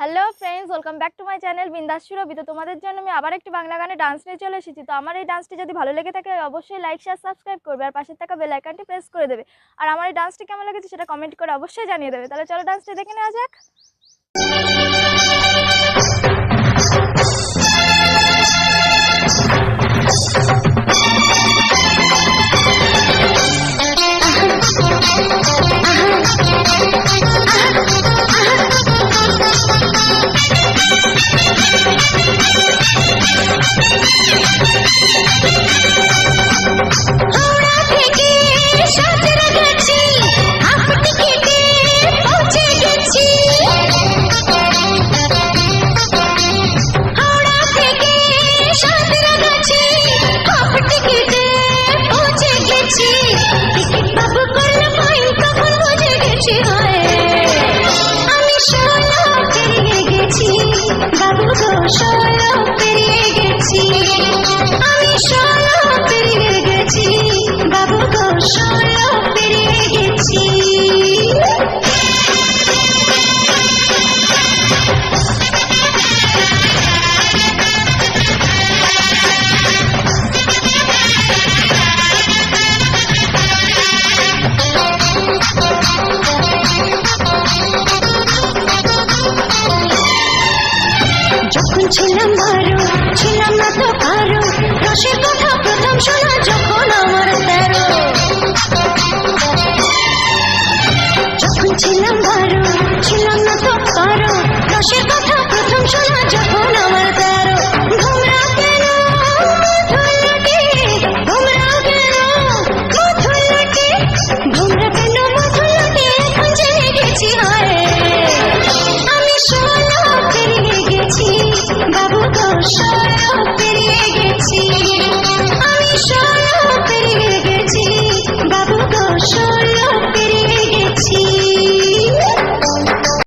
Hello friends welcome back to my channel Bindaas Surabhi তো তোমাদের জন্য আমি আবার একটি বাংলা গানে ডান্স নিয়ে চলে এসেছি। তো আমার এই ডান্সটি যদি ভালো লেগে থাকে, অবশ্যই লাইক শেয়ার সাবস্ক্রাইব করবে আর পাশের থাকা বেল আইকনটি প্রেস করে দেবে। আর আমার এই ডান্সটি কেমন লেগেছে সেটা কমেন্ট করে অবশ্যই জানিয়ে দেবে। তাহলে চলো ডান্সটি দেখে নেওয়া যাক। ছিলাম ভারো ছিলাম না তো ভারো রসের কথা